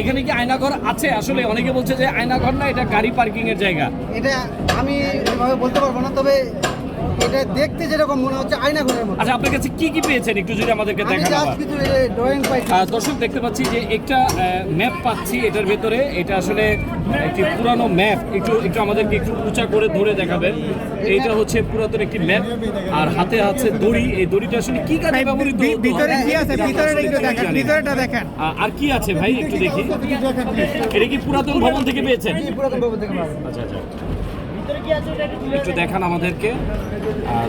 এখানে কি আয়নাঘর আছে? আসলে অনেকে বলছে যে আয়নাঘর না, এটা গাড়ি পার্কিং এর জায়গা। এটা আমি বলতে পারব না, তবে এটা দেখতে যেরকম মনে হচ্ছে আয়না ঘরের মতো। আচ্ছা আপনার কাছে কি কি পেয়েছেন? একটু যদি আমাদেরকে আমি দেখান আবার। কিছু ড্রয়িং পাইছি। দর্শক দেখতে পাচ্ছি যে একটা ম্যাপ পাচ্ছি এটার ভেতরে। এটা আসলে একটি পুরানো ম্যাপ একটু একটু আমাদেরকে একটু উঁচা করে ধরে দেখাবেন। এইটা হচ্ছে পুরাতন একটি ম্যাপ আর হাতে আছে দড়ি। এই দড়িটা আসলে কি কাজে ব্যবহৃত ভিতরে কি আছে? ভিতরে একটু দেখেন ভিতরেটা দেখেন। আর কি আছে ভাই? একটু দেখি। এটা কি পুরাতন ভবন থেকে পেয়েছেন? পুরাতন ভবন থেকে আচ্ছা আচ্ছা। একটু দেখান আমাদেরকে।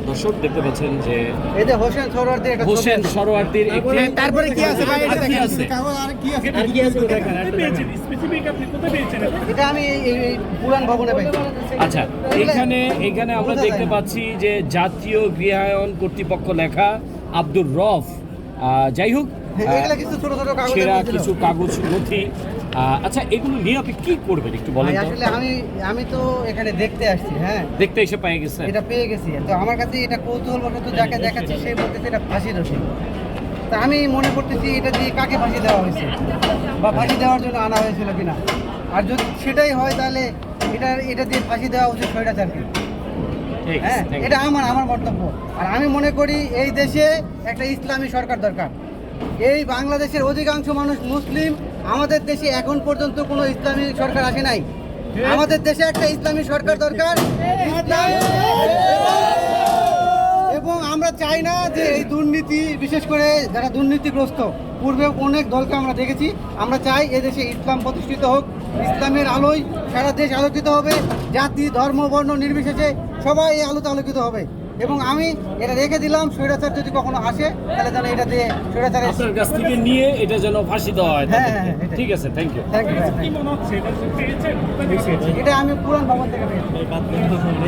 দর্শক দেখতে পাচ্ছেন যে হোসেন সরোয়ার্দি একটা হোসেন আছে। তারপরে কি আছে ভাই? এটা আর কি দেখেন। আছে? এটা আমি এই- এই এই পুরান ভবনে পাইছি। আচ্ছা এখানে এখানে আমরা দেখতে পাচ্ছি যে জাতীয় গৃহায়ন কর্তৃপক্ষ লেখা আব্দুর রফ। যাই হোক কিছু ছোট ছোট কাগজ ছেঁড়া কিছু কাগজ নথি। আচ্ছা এগুলো নিয়ে আপনি কি করবেন একটু বলেন আসলে আমি আমি তো এখানে দেখতে আসছি হ্যাঁ। দেখতে এসে পেয়ে গেছে। এটা পেয়ে গেছি। তো আমার কাছে এটা কৌতূহল বশত যাকে দেখাচ্ছি সেই বলতেছে এটা ফাঁসি রসি তা আমি মনে করতেছি এটা দিয়ে কাকে ফাঁসি দেওয়া হয়েছে? বা ফাঁসি দেওয়ার জন্য আনা হয়েছিল কিনা? আর যদি সেটাই হয় তাহলে এটা এটা দিয়ে ফাঁসি দেওয়া উচিত স্বৈরাচারকে। হ্যাঁ এটা আমার আমার বক্তব্য আর আমি মনে করি এই দেশে একটা ইসলামী সরকার দরকার। এই বাংলাদেশের অধিকাংশ মানুষ মুসলিম আমাদের দেশে এখন পর্যন্ত কোনো ইসলামী সরকার আসে নাই। আমাদের দেশে একটা ইসলামী সরকার দরকার। এবং আমরা চাই না যে এই দুর্নীতি, বিশেষ করে যারা দুর্নীতিগ্রস্ত পূর্বে অনেক দলকে আমরা দেখেছি। আমরা চাই এদেশে ইসলাম প্রতিষ্ঠিত হোক, ইসলামের আলোয় সারা দেশ আলোকিত হবে, জাতি, ধর্ম, বর্ণ নির্বিশেষে সবাই এই আলোতে আলোকিত হবে। এবং আমি এটা রেখে দিলাম স্বৈরাচার যদি কখনো আসে তাহলে যেন এটা দিয়ে স্বৈরাচার আপনার কাছ থেকে নিয়ে এটা যেন ফাঁসি দেওয়া হয় হ্যাঁ, হ্যাঁ, ঠিক আছে থ্যাংক ইউ থ্যাংক ইউ. এটা আমি পুরান ভবন থেকে পেয়েছি।